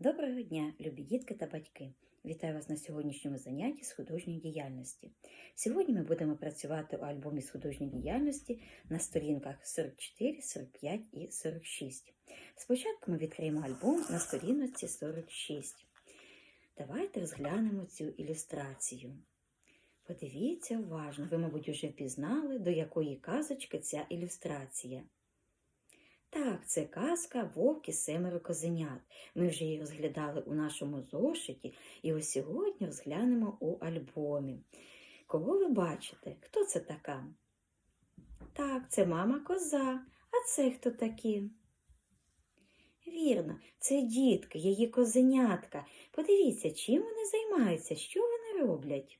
Доброго дня, любі дітки та батьки! Вітаю вас на сьогоднішньому занятті з художньої діяльності. Сьогодні ми будемо працювати у альбомі з художньої діяльності на сторінках 44, 45 і 46. Спочатку ми відкриємо альбом на сторінці 46. Давайте розглянемо цю ілюстрацію. Подивіться уважно, ви, мабуть, вже впізнали, до якої казочки ця ілюстрація. Так, це казка Вовк і семеро козенят. Ми вже її розглядали у нашому зошиті, і ось сьогодні розглянемо у альбомі. Кого ви бачите? Хто це така? Так, це мама коза. А це хто такі? Вірно, це дітки, її козенятка. Подивіться, чим вони займаються, що вони роблять.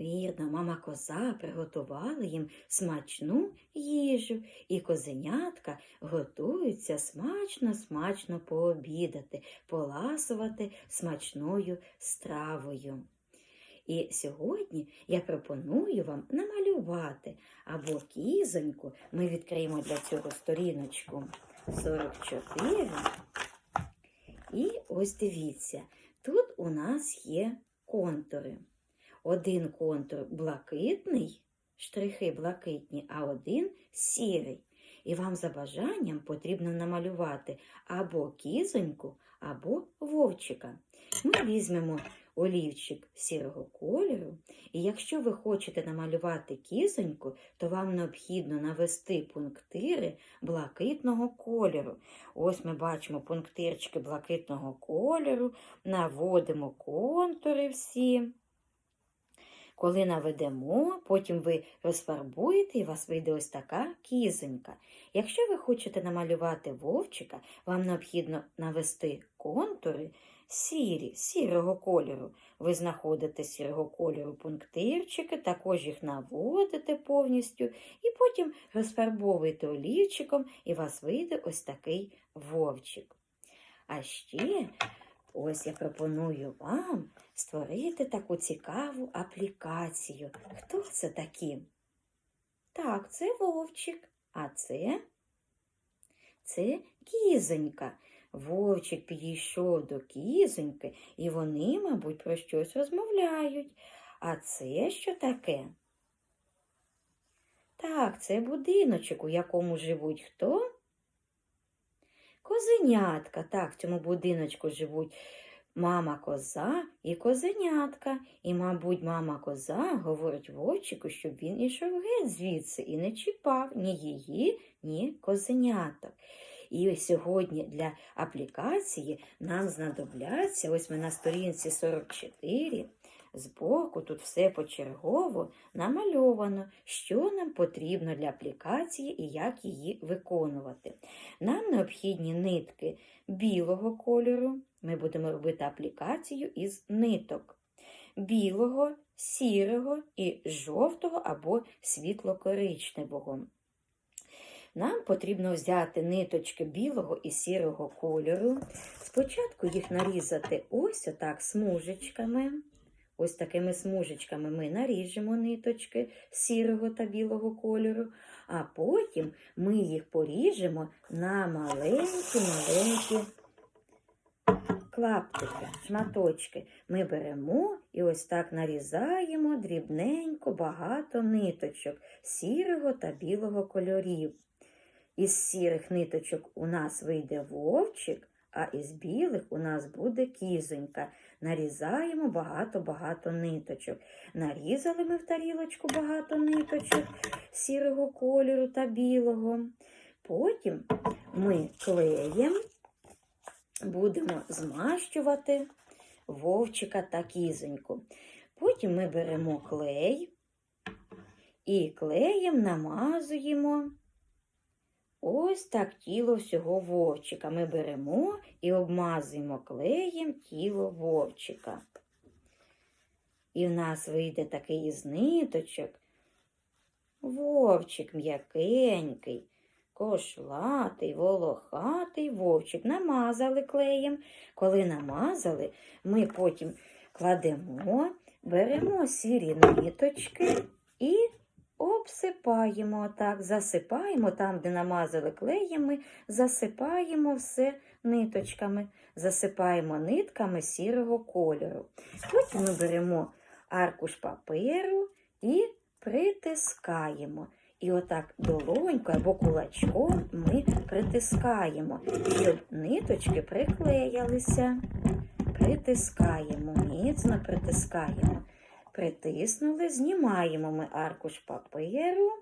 Вірно, мама коза приготувала їм смачну їжу, і козенятка готуються смачно-смачно пообідати, поласувати смачною стравою. І сьогодні я пропоную вам намалювати або кізоньку. Ми відкриємо для цього сторіночку 44. І ось дивіться, тут у нас є контури. Один контур блакитний, штрихи блакитні, а один сірий. І вам за бажанням потрібно намалювати або кізоньку, або вовчика. Ми візьмемо олівчик сірого кольору, і якщо ви хочете намалювати кізоньку, то вам необхідно навести пунктири блакитного кольору. Ось ми бачимо пунктирчики блакитного кольору, наводимо контури всі. Коли наведемо, потім ви розфарбуєте і у вас вийде ось така кізонька. Якщо ви хочете намалювати вовчика, вам необхідно навести контури сірі, сірого кольору. Ви знаходите сірого кольору пунктирчики, також їх наводите повністю, і потім розфарбовуєте олівчиком, і у вас вийде ось такий вовчик. А ще Ось я пропоную вам створити таку цікаву аплікацію. Хто це такі? Так, це вовчик, а це це кізонька. Вовчик підійшов до кізоньки, і вони, мабуть, про щось розмовляють. А це що таке? Так, це будиночок, у якому живуть хто? Козенятка. Так, в цьому будиночку живуть мама коза і козенятка. І, мабуть, мама коза говорить вовчику, щоб він ішов геть звідси і не чіпав ні її, ні козеняток. І сьогодні для аплікації нам знадобляться, ось ми на сторінці 44. Збоку тут все почергово намальовано, що нам потрібно для аплікації і як її виконувати. Нам необхідні нитки білого кольору. Ми будемо робити аплікацію із ниток білого, сірого і жовтого або світло-коричневого. Нам потрібно взяти ниточки білого і сірого кольору. Спочатку їх нарізати ось отак смужечками. Ось такими смужечками ми наріжемо ниточки сірого та білого кольору, а потім ми їх поріжемо на маленькі-маленькі клаптики, шматочки. Ми беремо і ось так нарізаємо дрібненько багато ниточок сірого та білого кольорів. Із сірих ниточок у нас вийде вовчик, а із білих у нас буде кізонька. Нарізаємо багато-багато ниточок. Нарізали ми в тарілочку багато ниточок сірого кольору та білого. Потім ми клеєм будемо змащувати вовчика та кізоньку. Потім ми беремо клей і клеєм намазуємо. Ось так тіло всього вовчика. Ми беремо і обмазуємо клеєм тіло вовчика. І в нас вийде такий із ниточок. Вовчик м'якенький, кошлатий, волохатий вовчик. Намазали клеєм. Коли намазали, ми потім кладемо, беремо сірі ниточки і обсипаємо отак, засипаємо там, де намазали клеєм, ми засипаємо все ниточками, засипаємо нитками сірого кольору. Потім ми беремо аркуш паперу і притискаємо. І отак долонькою або кулачком ми притискаємо, щоб ниточки приклеялися. Притискаємо, міцно притискаємо. Притиснули, знімаємо ми аркуш паперу.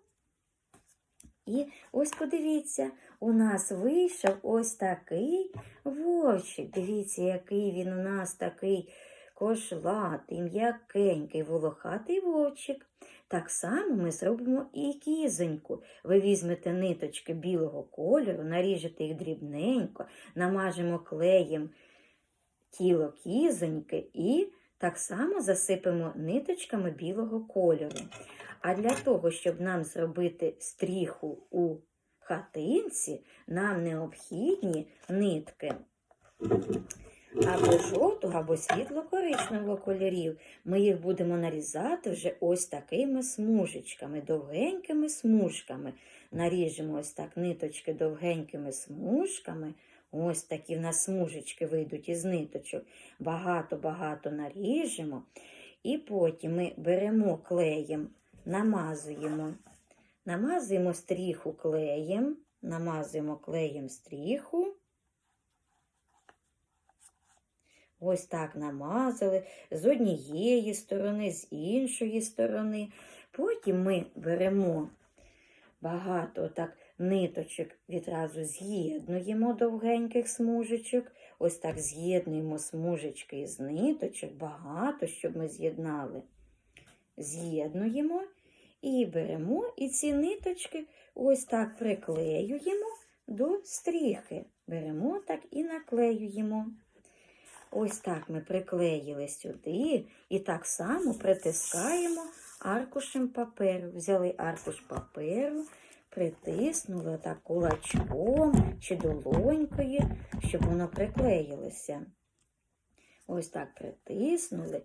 І ось подивіться, у нас вийшов ось такий вовчик. Дивіться, який він у нас такий кошлатий, м'якенький, волохатий вовчик. Так само ми зробимо і кізоньку. Ви візьмете ниточки білого кольору, наріжете їх дрібненько, намажемо клеєм тіло кізоньки і так само засипемо ниточками білого кольору. А для того, щоб нам зробити стріху у хатинці, нам необхідні нитки або жовтого, або світло-коричневого кольорів. Ми їх будемо нарізати вже ось такими смужечками, довгенькими смужками. Наріжемо ось так ниточки довгенькими смужками. Ось такі в нас смужечки вийдуть із ниточок. Багато-багато наріжемо. І потім ми беремо клеєм, намазуємо. Намазуємо стріху клеєм, намазуємо клеєм стріху. Ось так намазали з однієї сторони, з іншої сторони. Потім ми беремо багато так ниточок, відразу з'єднуємо довгеньких смужечок. Ось так з'єднуємо смужечки із ниточок, багато, щоб ми з'єднали. З'єднуємо і беремо і ці ниточки ось так приклеюємо до стріхи. Беремо так і наклеюємо. Ось так ми приклеїли сюди і так само притискаємо аркушем паперу. Взяли аркуш паперу, притиснули так кулачком чи долонькою, щоб воно приклеїлося. Ось так притиснули.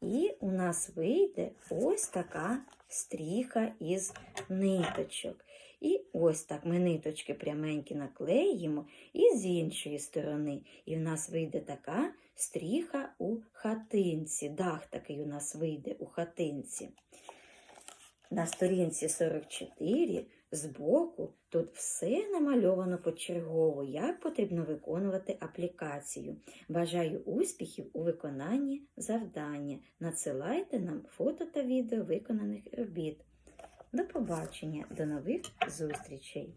І у нас вийде ось така стріха із ниточок. І ось так ми ниточки пряменькі наклеїмо і з іншої сторони. І в нас вийде така стріха у хатинці. Дах такий у нас вийде у хатинці. На сторінці 44 збоку тут все намальовано почергово, як потрібно виконувати аплікацію. Бажаю успіхів у виконанні завдання. Надсилайте нам фото та відео виконаних робіт. До побачення, до нових зустрічей!